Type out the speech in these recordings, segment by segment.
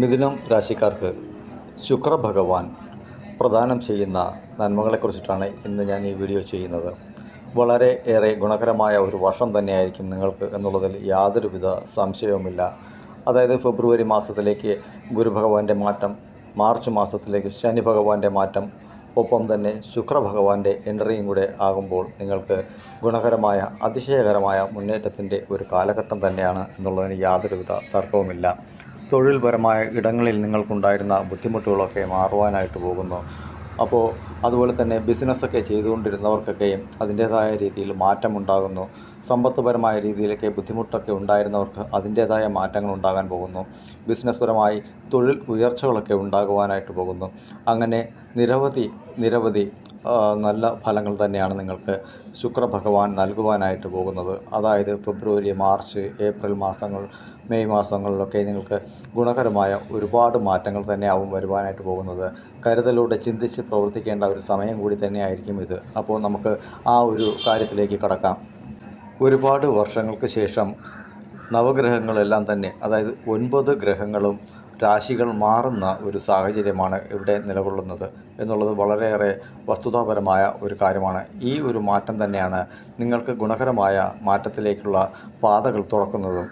മിഥുനം രാശിക്കാർക്ക് ശുക്രഭഗവാൻ പ്രദാനം ചെയ്യുന്ന നന്മകളെക്കുറിച്ചിട്ടാണ് ഇന്ന് ഞാൻ ഈ വീഡിയോ ചെയ്യുന്നത്. വളരെ ഏറെ ഗുണകരമായ ഒരു വർഷം തന്നെയായിരിക്കും നിങ്ങൾക്ക് എന്നുള്ളതിൽ യാതൊരുവിധ സംശയവുമില്ല. അതായത് ഫെബ്രുവരി മാസത്തിലേക്ക് ഗുരുഭഗവാന്റെ മാറ്റം മാർച്ച് മാസത്തിലേക്ക് ശനി ഭഗവാന്റെ മാറ്റം ഒപ്പം തന്നെ ശുക്രഭഗവാന്റെ എൻട്രിയും കൂടെ ആകുമ്പോൾ നിങ്ങൾക്ക് ഗുണകരമായ അതിശയകരമായ മുന്നേറ്റത്തിന്റെ ഒരു കാലഘട്ടം തന്നെയാണ് എന്നുള്ളതിന് യാതൊരുവിധ തർക്കവുമില്ല. തൊഴിൽപരമായ ഇടങ്ങളിൽ നിങ്ങൾക്കുണ്ടായിരുന്ന ബുദ്ധിമുട്ടുകളൊക്കെ മാറുവാനായിട്ട് പോകുന്നു. അപ്പോൾ അതുപോലെ തന്നെ ബിസിനസ്സൊക്കെ ചെയ്തുകൊണ്ടിരുന്നവർക്കൊക്കെയും അതിന്റേതായ രീതിയിൽ മാറ്റമുണ്ടാകുന്നു. സമ്പത്തുപരമായ രീതിയിലൊക്കെ ബുദ്ധിമുട്ടൊക്കെ ഉണ്ടായിരുന്നവർക്ക് അതിന്റേതായ മാറ്റങ്ങൾ ഉണ്ടാകാൻ പോകുന്നു. ബിസിനസ് പരമായി തൊഴിൽ ഉയർച്ചകളൊക്കെ ഉണ്ടാകുവാനായിട്ട് പോകുന്നു. അങ്ങനെ നിരവധി നിരവധി നല്ല ഫലങ്ങൾ തന്നെയാണ് നിങ്ങൾക്ക് ശുക്രഭഗവാൻ നൽകുവാനായിട്ട് പോകുന്നത്. അതായത് ഫെബ്രുവരി മാർച്ച് ഏപ്രിൽ മാസങ്ങൾ മെയ് മാസങ്ങളിലൊക്കെ നിങ്ങൾക്ക് ഗുണകരമായ ഒരുപാട് മാറ്റങ്ങൾ തന്നെയാവും വരുവാനായിട്ട് പോകുന്നത്. കരുതലോടെ ചിന്തിച്ച് പ്രവർത്തിക്കേണ്ട ഒരു സമയം കൂടി തന്നെയായിരിക്കും ഇത്. അപ്പോൾ നമുക്ക് ആ ഒരു കാര്യത്തിലേക്ക് കടക്കാം. ഒരുപാട് വർഷങ്ങൾക്ക് ശേഷം നവഗ്രഹങ്ങളെല്ലാം തന്നെ അതായത് ഒൻപത് ഗ്രഹങ്ങളും രാശികൾ മാറുന്ന ഒരു സാഹചര്യമാണ് ഇവിടെ നിലകൊള്ളുന്നത് എന്നുള്ളത് വളരെയേറെ വസ്തുതാപരമായ ഒരു കാര്യമാണ്. ഈ ഒരു മാറ്റം തന്നെയാണ് നിങ്ങൾക്ക് ഗുണകരമായ മാറ്റത്തിലേക്കുള്ള പാതകൾ തുറക്കുന്നതും.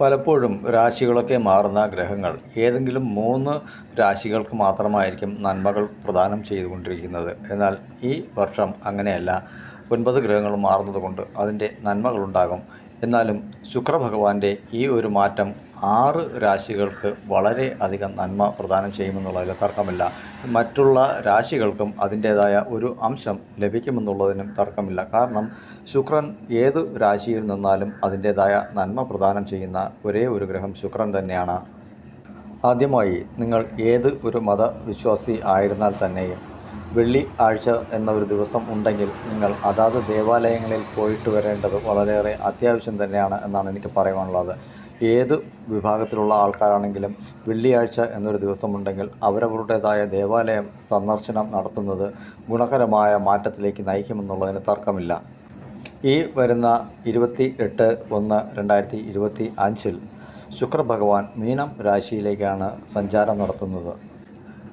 പലപ്പോഴും രാശികളൊക്കെ മാറുന്ന ഗ്രഹങ്ങൾ. ഏതെങ്കിലും മൂന്ന് രാശികൾക്ക് മാത്രമായിരിക്കും നന്മകൾ പ്രദാനം ചെയ്തുകൊണ്ടിരിക്കുന്നത്. എന്നാൽ ഈ വർഷം അങ്ങനെയല്ല. ഒൻപത് ഗ്രഹങ്ങൾ മാറുന്നതുകൊണ്ട് അതിന്റെ നന്മകളുണ്ടാകും. എന്നാലും ശുക്രഭഗവാന്റെ ഈ ഒരു മാറ്റം ആറ് രാശികൾക്ക് വളരെ അധികം നന്മ പ്രദാനം ചെയ്യുമെന്നുള്ളതിൽ തർക്കമില്ല മറ്റുള്ള രാശികൾക്കും അതിന്റേതായ ഒരു അംശം ലഭിക്കുമെന്നുള്ളതിനും തർക്കമില്ല. കാരണം ശുക്രൻ ഏത് രാശിയിൽ നിന്നാലും അതിന്റേതായ നന്മ പ്രദാനം ചെയ്യുന്ന ഒരേ ഒരു ഗ്രഹം ശുക്രൻ തന്നെയാണ്. ആദ്യമായി നിങ്ങൾ ഏത് ഒരു മതവിശ്വാസി ആയിരുന്നാൽ തന്നെയും വെള്ളി ആഴ്ച എന്ന ഒരു ദിവസം ഉണ്ടെങ്കിൽ നിങ്ങൾ അതാത് ദേവാലയങ്ങളിൽ പോയിട്ട് വരേണ്ടത് വളരെയേറെ അത്യാവശ്യം തന്നെയാണ് എന്നാണ് എനിക്ക് പറയുവാനുള്ളത് ഏത് വിഭാഗത്തിലുള്ള ആൾക്കാരാണെങ്കിലും വെള്ളിയാഴ്ച എന്നൊരു ദിവസമുണ്ടെങ്കിൽ അവരവരുടേതായ ദേവാലയം സന്ദർശനം നടത്തുന്നത് ഗുണകരമായ മാറ്റത്തിലേക്ക് നയിക്കുമെന്നുള്ളതിന് തർക്കമില്ല. ഈ വരുന്ന ഇരുപത്തി എട്ട് ഒന്ന് രണ്ടായിരത്തി ഇരുപത്തി അഞ്ചിൽ ശുക്രഭഗവാൻ മീനം രാശിയിലേക്കാണ് സഞ്ചാരം നടത്തുന്നത്.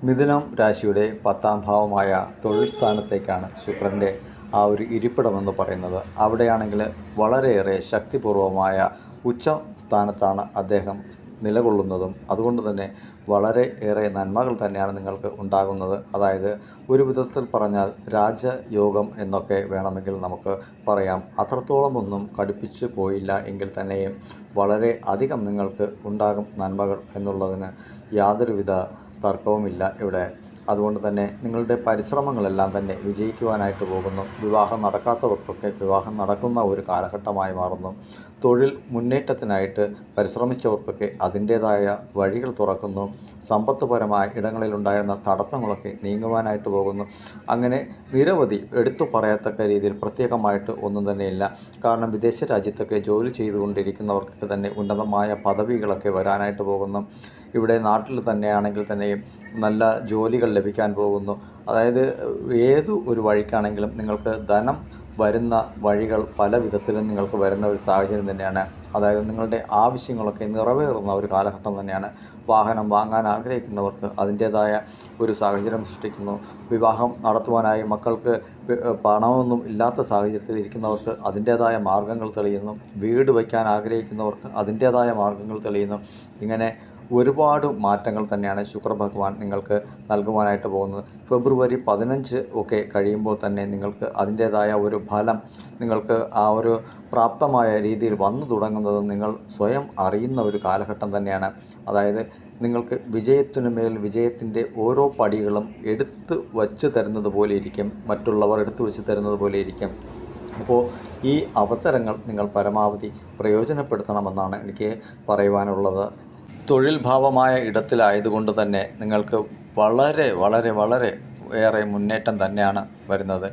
മിഥുനം രാശിയുടെ പത്താം ഭാവമായ തൊഴിൽ സ്ഥാനത്തേക്കാണ് ശുക്രന്റെ ആ ഒരു ഇരിപ്പിടമെന്ന് പറയുന്നത്. അവിടെയാണെങ്കിൽ വളരെയേറെ ശക്തിപൂർവമായ ഉച്ച സ്ഥാനത്താണ് അദ്ദേഹം നിലകൊള്ളുന്നതും അതുകൊണ്ട് തന്നെ വളരെ ഏറെ നന്മകൾ തന്നെയാണ് നിങ്ങൾക്ക് ഉണ്ടാകുന്നത്. അതായത് ഒരു വിധത്തിൽ പറഞ്ഞാൽ രാജയോഗം എന്നൊക്കെ വേണമെങ്കിൽ നമുക്ക് പറയാം. അത്രത്തോളം ഒന്നും കടുപ്പിച്ച് പോയില്ല എങ്കിൽ തന്നെയും വളരെ അധികം നിങ്ങൾക്ക് ഉണ്ടാകും നന്മകൾ എന്നുള്ളതിന് യാതൊരുവിധ തർക്കവുമില്ല ഇവിടെ. അതുകൊണ്ട് തന്നെ നിങ്ങളുടെ പരിശ്രമങ്ങളെല്ലാം തന്നെ വിജയിക്കുവാനായിട്ട് പോകുന്നു. വിവാഹം നടക്കാത്തവർക്കൊക്കെ വിവാഹം നടക്കുന്ന ഒരു കാലഘട്ടമായി മാറുന്നു. തൊഴിൽ മുന്നേറ്റത്തിനായിട്ട് പരിശ്രമിച്ചവർക്കൊക്കെ അതിന്റേതായ വഴികൾ തുറക്കുന്നു. സമ്പത്തുപരമായ ഇടങ്ങളിലുണ്ടായിരുന്ന തടസ്സങ്ങളൊക്കെ നീങ്ങുവാനായിട്ട് പോകുന്നു. അങ്ങനെ നിരവധി എടുത്തു പറയത്തക്ക രീതിയിൽ പ്രത്യേകമായിട്ട് ഒന്നും തന്നെയില്ല. കാരണം വിദേശ രാജ്യത്തൊക്കെ ജോലി ചെയ്തുകൊണ്ടിരിക്കുന്നവർക്കൊക്കെ തന്നെ ഉന്നതമായ പദവികളൊക്കെ വരാനായിട്ട് പോകുന്നു. ഇവിടെ നാട്ടിൽ തന്നെയാണെങ്കിൽ തന്നെയും നല്ല ജോലികൾ ലഭിക്കാൻ പോകുന്നു. അതായത് ഏതു ഒരു വഴിക്കാണെങ്കിലും നിങ്ങൾക്ക് ധനം വരുന്ന വഴികൾ പല വിധത്തിലും നിങ്ങൾക്ക് വരുന്ന ഒരു സാഹചര്യം തന്നെയാണ്. അതായത് നിങ്ങളുടെ ആവശ്യങ്ങളൊക്കെ നിറവേറുന്ന ഒരു കാലഘട്ടം തന്നെയാണ്. വാഹനം വാങ്ങാൻ ആഗ്രഹിക്കുന്നവർക്ക് അതിന്റേതായ ഒരു സാഹചര്യം സൃഷ്ടിക്കുന്നു. വിവാഹം നടത്തുവാനായി മക്കൾക്ക് പണമൊന്നും ഇല്ലാത്ത സാഹചര്യത്തിൽ ഇരിക്കുന്നവർക്ക് അതിന്റേതായ മാർഗങ്ങൾ തെളിയുന്നു. വീട് വയ്ക്കാൻ ആഗ്രഹിക്കുന്നവർക്ക് അതിന്റേതായ മാർഗങ്ങൾ തെളിയുന്നു. ഇങ്ങനെ ഒരുപാട് മാറ്റങ്ങൾ തന്നെയാണ് ശുക്രഭഗവാൻ നിങ്ങൾക്ക് നൽകുവാനായിട്ട് പോകുന്നത്. ഫെബ്രുവരി പതിനഞ്ച് ഒക്കെ കഴിയുമ്പോൾ തന്നെ നിങ്ങൾക്ക് അതിന്റേതായ ഒരു ഫലം നിങ്ങൾക്ക് ആ ഒരു പ്രാപ്തമായ രീതിയിൽ വന്നു തുടങ്ങുന്നത് നിങ്ങൾ സ്വയം അറിയുന്ന ഒരു കാലഘട്ടം തന്നെയാണ്. അതായത് നിങ്ങൾക്ക് വിജയത്തിനു മേൽ വിജയത്തിന്റെ ഓരോ പടികളും എടുത്ത് വച്ച് തരുന്നത് പോലെ ഇരിക്കും. മറ്റുള്ളവർ എടുത്തു വച്ച് തരുന്നത് പോലെ ഇരിക്കും. അപ്പോൾ ഈ അവസരങ്ങൾ നിങ്ങൾ പരമാവധി പ്രയോജനപ്പെടുത്തണമെന്നാണ് എനിക്ക് പറയുവാനുള്ളത്. തൊഴിൽ ഭാവമായ ഇടത്തിലായതുകൊണ്ട് തന്നെ നിങ്ങൾക്ക് വളരെ വളരെ വളരെ ഏറെ മുന്നേറ്റം തന്നെയാണ് വരുന്നത്.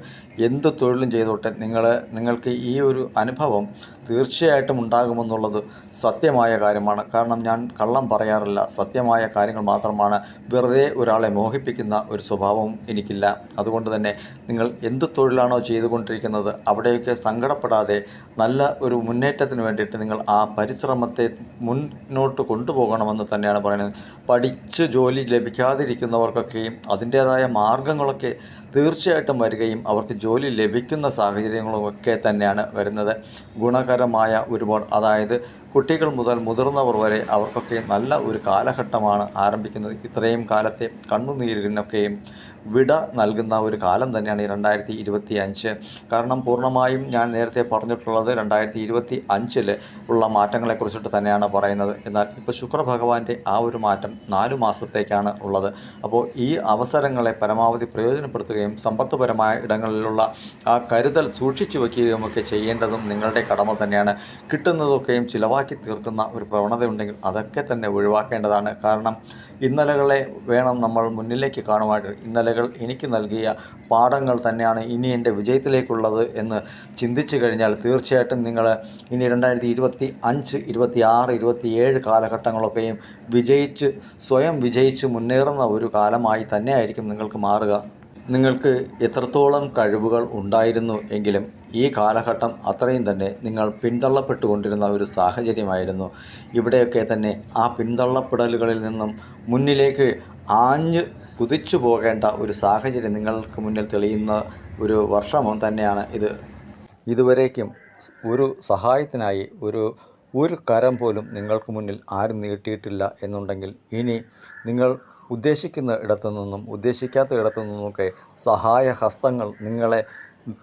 എന്ത് തൊഴിലും ചെയ്തോട്ടെ നിങ്ങൾ നിങ്ങൾക്ക് ഈ ഒരു അനുഭവം തീർച്ചയായിട്ടും ഉണ്ടാകുമെന്നുള്ളത് സത്യമായ കാര്യമാണ്. കാരണം ഞാൻ കള്ളം പറയാറില്ല. സത്യമായ കാര്യങ്ങൾ മാത്രമാണ് വെറുതെ ഒരാളെ മോഹിപ്പിക്കുന്ന ഒരു സ്വഭാവം എനിക്കില്ല. അതുകൊണ്ട് തന്നെ നിങ്ങൾ എന്ത് തൊഴിലാണോ ചെയ്തുകൊണ്ടിരിക്കുന്നത് അവിടെയൊക്കെ സങ്കടപ്പെടാതെ നല്ല ഒരു മുന്നേറ്റത്തിന് വേണ്ടിയിട്ട് നിങ്ങൾ ആ പരിശ്രമത്തെ മുന്നോട്ട് കൊണ്ടുപോകണമെന്ന് തന്നെയാണ് പറയുന്നത്. പഠിച്ച് ജോലി ലഭിക്കാതിരിക്കുന്നവർക്കൊക്കെയും അതിന്റേതായ മാർഗങ്ങളൊക്കെ തീർച്ചയായിട്ടും വരികയും അവർക്ക് ജോലി ലഭിക്കുന്ന സാഹചര്യങ്ങളുമൊക്കെ തന്നെയാണ് വരുന്നത്. ഗുണകരമായ ഒരുപാട് അതായത് കുട്ടികൾ മുതൽ മുതിർന്നവർ വരെ അവർക്കൊക്കെ നല്ല ഒരു കാലഘട്ടമാണ് ആരംഭിക്കുന്നത്. ഇത്രയും കാലത്തെ കണ്ണുനീരിനൊക്കെയും വിട നൽകുന്ന ഒരു കാലം തന്നെയാണ് ഈ രണ്ടായിരത്തി ഇരുപത്തി അഞ്ച് കാരണം പൂർണമായും ഞാൻ നേരത്തെ പറഞ്ഞിട്ടുള്ളത് രണ്ടായിരത്തി ഇരുപത്തി അഞ്ചിൽ ഉള്ള മാറ്റങ്ങളെക്കുറിച്ചിട്ട് തന്നെയാണ് പറയുന്നത്. എന്നാൽ ഇപ്പോൾ ശുക്രഭഗവാന്റെ ആ ഒരു മാറ്റം നാലു മാസത്തേക്കാണ് ഉള്ളത്. അപ്പോൾ ഈ അവസരങ്ങളെ പരമാവധി പ്രയോജനപ്പെടുത്തുകയും സമ്പത്തുപരമായ ഇടങ്ങളിലുള്ള ആ കരുതൽ സൂക്ഷിച്ചു വയ്ക്കുകയും ഒക്കെ ചെയ്യേണ്ടതും നിങ്ങളുടെ കടമ തന്നെയാണ്. കിട്ടുന്നതൊക്കെയും ചിലവാക്കി തീർക്കുന്ന ഒരു പ്രവണതയുണ്ടെങ്കിൽ അതൊക്കെ തന്നെ ഒഴിവാക്കേണ്ടതാണ്. കാരണം ഇന്നലകളെ വേണം നമ്മൾ മുന്നിലേക്ക് കാണുവാനായിട്ട് ഇന്നലകൾ എനിക്ക് നൽകിയ പാഠങ്ങൾ തന്നെയാണ് ഇനി എന്റെ വിജയത്തിലേക്കുള്ളത് എന്ന് ചിന്തിച്ചു കഴിഞ്ഞാൽ തീർച്ചയായിട്ടും നിങ്ങൾ ഇനി രണ്ടായിരത്തി ഇരുപത്തി അഞ്ച് ഇരുപത്തി ആറ് ഇരുപത്തിയേഴ് കാലഘട്ടങ്ങളൊക്കെയും വിജയിച്ച് സ്വയം വിജയിച്ച് മുന്നേറുന്ന ഒരു കാലമായി തന്നെയായിരിക്കും നിങ്ങൾക്ക് മാറുക. നിങ്ങൾക്ക് എത്രത്തോളം കഴിവുകൾ ഉണ്ടായിരുന്നു എങ്കിലും ഈ കാലഘട്ടം അത്രയും തന്നെ നിങ്ങൾ പിന്തള്ളപ്പെട്ടുകൊണ്ടിരുന്ന ഒരു സാഹചര്യമായിരുന്നു. ഇവിടെയൊക്കെ തന്നെ ആ പിന്തള്ളപ്പെടലുകളിൽ നിന്നും മുന്നിലേക്ക് ആഞ്ഞ് കുതിച്ചു പോകേണ്ട ഒരു സാഹചര്യം നിങ്ങൾക്ക് മുന്നിൽ തെളിയുന്ന ഒരു വർഷവും തന്നെയാണ് ഇത്. ഇതുവരേക്കും ഒരു സഹായത്തിനായി ഒരു ഒരു കരം പോലും നിങ്ങൾക്ക് മുന്നിൽ ആരും നീട്ടിയിട്ടില്ല എന്നുണ്ടെങ്കിൽ ഇനി നിങ്ങൾ ഉദ്ദേശിക്കുന്ന ഇടത്തു നിന്നും ഉദ്ദേശിക്കാത്ത ഇടത്തു നിന്നുമൊക്കെ സഹായ ഹസ്തങ്ങൾ നിങ്ങളെ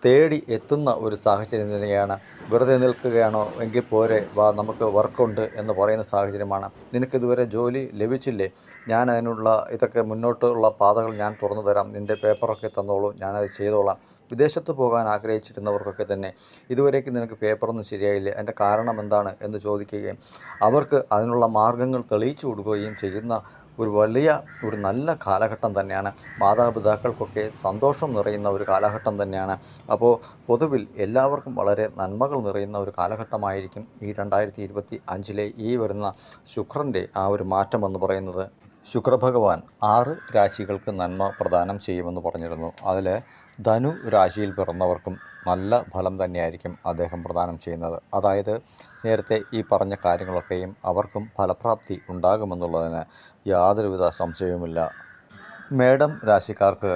തേടി എത്തുന്ന ഒരു സാഹചര്യം തന്നെയാണ്. വെറുതെ നിൽക്കുകയാണോ എങ്കിൽ പോരെ വാ നമുക്ക് വർക്കുണ്ട് എന്ന് പറയുന്ന സാഹചര്യമാണ്. നിനക്കിതുവരെ ജോലി ലഭിച്ചില്ലേ? ഞാൻ അതിനുള്ള ഇതൊക്കെ മുന്നോട്ടുള്ള പാതകൾ ഞാൻ തുറന്നു തരാം. നിന്റെ പേപ്പറൊക്കെ തന്നോളൂ ഞാനത് ചെയ്തോളാം. വിദേശത്ത് പോകാൻ ആഗ്രഹിച്ചിരുന്നവർക്കൊക്കെ തന്നെ ഇതുവരേക്കും നിനക്ക് പേപ്പറൊന്നും ശരിയായില്ലേ? അതിന്റെ കാരണം എന്താണ് എന്ന് ചോദിക്കുകയും അവർക്ക് അതിനുള്ള മാർഗങ്ങൾ തെളിയിച്ചു കൊടുക്കുകയും ചെയ്യുന്ന ഒരു വലിയ ഒരു നല്ല കാലഘട്ടം തന്നെയാണ്. മാതാപിതാക്കൾക്കൊക്കെ സന്തോഷം നിറയുന്ന ഒരു കാലഘട്ടം തന്നെയാണ്. അപ്പോൾ പൊതുവിൽ എല്ലാവർക്കും വളരെ നന്മകൾ നിറയുന്ന ഒരു കാലഘട്ടമായിരിക്കും ഈ രണ്ടായിരത്തി ഇരുപത്തി അഞ്ചിലെ ഈ വരുന്ന ശുക്രന്റെ ആ ഒരു മാറ്റം എന്ന് പറയുന്നത്. ശുക്രഭഗവാൻ ആറ് രാശികൾക്ക് നന്മ പ്രദാനം ചെയ്യുമെന്ന് പറഞ്ഞിരുന്നു. അതിൽ ധനു രാശിയിൽ പിറന്നവർക്കും നല്ല ഫലം തന്നെയായിരിക്കും അദ്ദേഹം പ്രദാനം ചെയ്യുന്നത്. അതായത് നേരത്തെ ഈ പറഞ്ഞ കാര്യങ്ങളൊക്കെയും അവർക്കും ഫലപ്രാപ്തി ഉണ്ടാകുമെന്നുള്ളതിന് യാതൊരുവിധ സംശയവുമില്ല. മേടം രാശിക്കാർക്ക്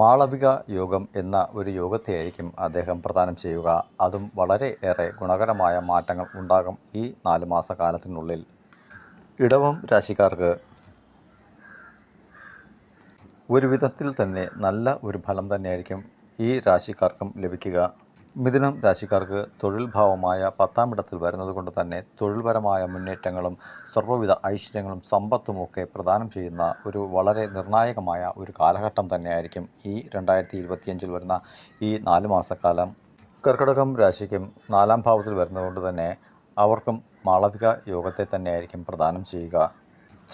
മാളവിക യോഗം എന്ന ഒരു യോഗത്തെയായിരിക്കും അദ്ദേഹം പ്രദാനം ചെയ്യുക. അതും വളരെ ഏറെ ഗുണകരമായ മാറ്റങ്ങൾ ഉണ്ടാകും ഈ നാല് മാസ കാലത്തിനുള്ളിൽ ഇടവം രാശിക്കാർക്ക് ഒരു വിധത്തിൽ തന്നെ നല്ല ഒരു ഫലം തന്നെയായിരിക്കും ഈ രാശിക്കാർക്കും ലഭിക്കുക. മിഥുനം രാശിക്കാർക്ക് തൊഴിൽ ഭാവമായ പത്താം ഇടത്തിൽ വരുന്നത് കൊണ്ട് തന്നെ തൊഴിൽപരമായ മുന്നേറ്റങ്ങളും സർവവിധ ഐശ്വര്യങ്ങളും സമ്പത്തും ഒക്കെ പ്രദാനം ചെയ്യുന്ന ഒരു വളരെ നിർണായകമായ ഒരു കാലഘട്ടം തന്നെയായിരിക്കും ഈ രണ്ടായിരത്തി ഇരുപത്തിയഞ്ചിൽ വരുന്ന ഈ നാല് മാസക്കാലം. കർക്കിടകം രാശിക്കും നാലാം ഭാവത്തിൽ വരുന്നതുകൊണ്ട് തന്നെ അവർക്കും മാളവിക യോഗത്തെ തന്നെയായിരിക്കും പ്രദാനം ചെയ്യുക.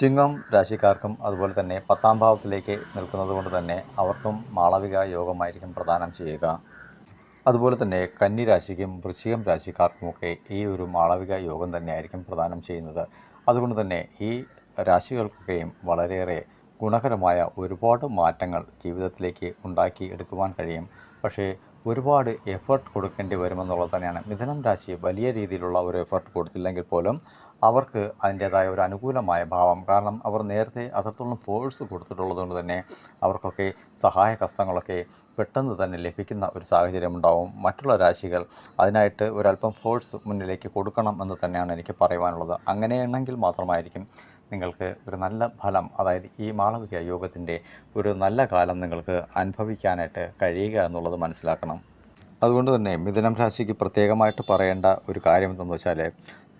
ചിങ്ങം രാശിക്കാർക്കും അതുപോലെ തന്നെ പത്താം ഭാവത്തിലേക്ക് നിൽക്കുന്നത് കൊണ്ട് തന്നെ അവർക്കും മാളവിക യോഗമായിരിക്കും പ്രദാനം ചെയ്യുക. അതുപോലെ തന്നെ കന്നി രാശിക്കും വൃശ്ചികം രാശിക്കാർക്കുമൊക്കെ ഈ ഒരു മാളവിക യോഗം തന്നെയായിരിക്കും പ്രദാനം ചെയ്യുന്നത്. അതുകൊണ്ട് തന്നെ ഈ രാശികൾക്കൊക്കെയും വളരെയേറെ ഗുണകരമായ ഒരുപാട് മാറ്റങ്ങൾ ജീവിതത്തിലേക്ക് ഉണ്ടാക്കി എടുക്കുവാൻ കഴിയും. പക്ഷേ ഒരുപാട് എഫേർട്ട് കൊടുക്കേണ്ടി വരുമെന്നുള്ളത് തന്നെയാണ്. മിഥുനം രാശി വലിയ രീതിയിലുള്ള ഒരു എഫേർട്ട് കൊടുത്തില്ലെങ്കിൽ പോലും അവർക്ക് അതിന്റേതായ ഒരു അനുകൂലമായ ഭാവം. കാരണം അവർ നേരത്തെ അത്രത്തോളം ഫോഴ്സ് കൊടുത്തിട്ടുള്ളതുകൊണ്ട് തന്നെ അവർക്കൊക്കെ സഹായ ഹസ്തങ്ങളൊക്കെ പെട്ടെന്ന് തന്നെ ലഭിക്കുന്ന ഒരു സാഹചര്യം ഉണ്ടാവും. മറ്റുള്ള രാശികൾ അതിനായിട്ട് ഒരല്പം ഫോഴ്സ് മുന്നിലേക്ക് കൊടുക്കണം എന്ന് തന്നെയാണ് എനിക്ക് പറയുവാനുള്ളത്. അങ്ങനെയാണെങ്കിൽ മാത്രമായിരിക്കും നിങ്ങൾക്ക് ഒരു നല്ല ഫലം അതായത് ഈ മാളവിക യോഗത്തിന്റെ ഒരു നല്ല കാലം നിങ്ങൾക്ക് അനുഭവിക്കാനായിട്ട് കഴിയുക എന്നുള്ളത് മനസ്സിലാക്കണം. അതുകൊണ്ട് തന്നെ മിഥുനം രാശിക്ക് പ്രത്യേകമായിട്ട് പറയേണ്ട ഒരു കാര്യം എന്തെന്ന് വെച്ചാൽ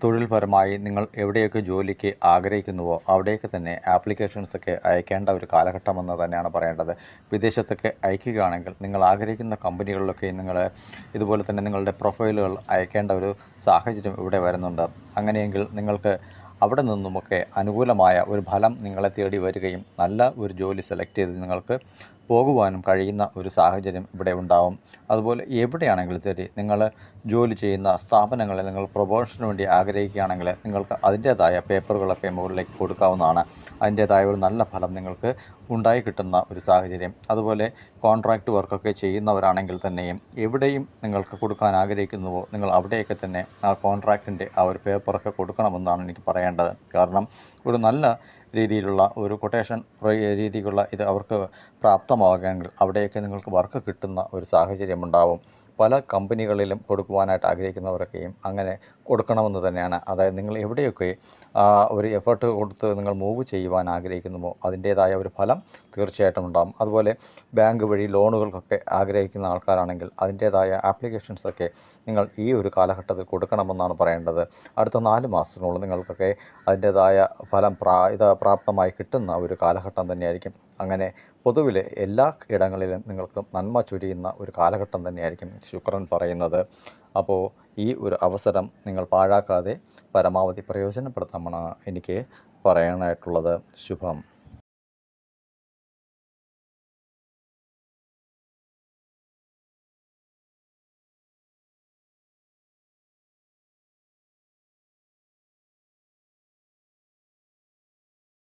തൊഴിൽപരമായി നിങ്ങൾ എവിടെയൊക്കെ ജോലിക്ക് ആഗ്രഹിക്കുന്നുവോ അവിടേക്ക് തന്നെ ആപ്ലിക്കേഷൻസൊക്കെ അയക്കേണ്ട ഒരു കാലഘട്ടമെന്ന് തന്നെയാണ് പറയേണ്ടത്. വിദേശത്തൊക്കെ അയക്കുകയാണെങ്കിൽ നിങ്ങൾ ആഗ്രഹിക്കുന്ന കമ്പനികളിലൊക്കെ നിങ്ങൾ ഇതുപോലെ തന്നെ നിങ്ങളുടെ പ്രൊഫൈലുകൾ അയക്കേണ്ട ഒരു സാഹചര്യം ഇവിടെ വരുന്നുണ്ട്. അങ്ങനെയെങ്കിൽ നിങ്ങൾക്ക് അവിടെ നിന്നുമൊക്കെ അനുകൂലമായ ഒരു ഫലം നിങ്ങളെ തേടി വരികയും നല്ല ഒരു ജോലി സെലക്ട് ചെയ്ത് നിങ്ങൾക്ക് പോകുവാനും കഴിയുന്ന ഒരു സാഹചര്യം ഇവിടെ ഉണ്ടാവും. അതുപോലെ എവിടെയാണെങ്കിലും ശരി നിങ്ങൾ ജോലി ചെയ്യുന്ന സ്ഥാപനങ്ങളെ നിങ്ങൾ പ്രൊമോഷന് വേണ്ടി ആഗ്രഹിക്കുകയാണെങ്കിൽ നിങ്ങൾക്ക് അതിന്റേതായ പേപ്പറുകളൊക്കെ മുകളിലേക്ക് കൊടുക്കാവുന്നതാണ്. അതിന്റേതായ ഒരു നല്ല ഫലം നിങ്ങൾക്ക് ഉണ്ടായി കിട്ടുന്ന ഒരു സാഹചര്യം. അതുപോലെ കോൺട്രാക്റ്റ് വർക്കൊക്കെ ചെയ്യുന്നവരാണെങ്കിൽ തന്നെയും എവിടെയും നിങ്ങൾക്ക് കൊടുക്കാൻ ആഗ്രഹിക്കുന്നുവോ നിങ്ങൾ അവിടെയൊക്കെ തന്നെ ആ കോൺട്രാക്റ്റിന്റെ ആ ഒരു പേപ്പറൊക്കെ കൊടുക്കണമെന്നാണ് എനിക്ക് പറയേണ്ടത്. കാരണം ഒരു നല്ല രീതിയിലുള്ള ഒരു കൊട്ടേഷൻ രീതിക്കുള്ള ഇത് അവർക്ക് പ്രാപ്തമാകണമെങ്കിൽ അവിടെയൊക്കെ നിങ്ങൾക്ക് വർക്ക് കിട്ടുന്ന ഒരു സാഹചര്യം ഉണ്ടാവും പല കമ്പനികളിലും കൊടുക്കുവാനായിട്ട് ആഗ്രഹിക്കുന്നവരൊക്കെയും അങ്ങനെ കൊടുക്കണമെന്ന് തന്നെയാണ്. അതായത് നിങ്ങൾ എവിടെയൊക്കെ ഒരു എഫേർട്ട് കൊടുത്ത് നിങ്ങൾ മൂവ് ചെയ്യുവാൻ ആഗ്രഹിക്കുന്നുമോ അതിന്റേതായ ഒരു ഫലം തീർച്ചയായിട്ടും ഉണ്ടാകും. അതുപോലെ ബാങ്ക് വഴി ലോണുകൾക്കൊക്കെ ആഗ്രഹിക്കുന്ന ആൾക്കാരാണെങ്കിൽ അതിന്റേതായ ആപ്ലിക്കേഷൻസൊക്കെ നിങ്ങൾ ഈ ഒരു കാലഘട്ടത്തിൽ കൊടുക്കണമെന്നാണ് പറയേണ്ടത്. അടുത്ത നാല് മാസത്തിനുള്ളിൽ നിങ്ങൾക്കൊക്കെ അതിന്റേതായ ഫലം പ്രാ ഇത് പ്രാപ്തമായി കിട്ടുന്ന ഒരു കാലഘട്ടം തന്നെയായിരിക്കും. അങ്ങനെ പൊതുവിൽ എല്ലാ ഇടങ്ങളിലും നിങ്ങൾക്ക് നന്മ ചൊരിയുന്ന ഒരു കാലഘട്ടം തന്നെയായിരിക്കും ശുക്രൻ പറയുന്നത്. അപ്പോൾ ഈ ഒരു അവസരം നിങ്ങൾ പാഴാക്കാതെ പരമാവധി പ്രയോജനപ്പെടുത്തണമെന്നാണ് എനിക്ക് പറയാനായിട്ടുള്ളത്. ശുഭം.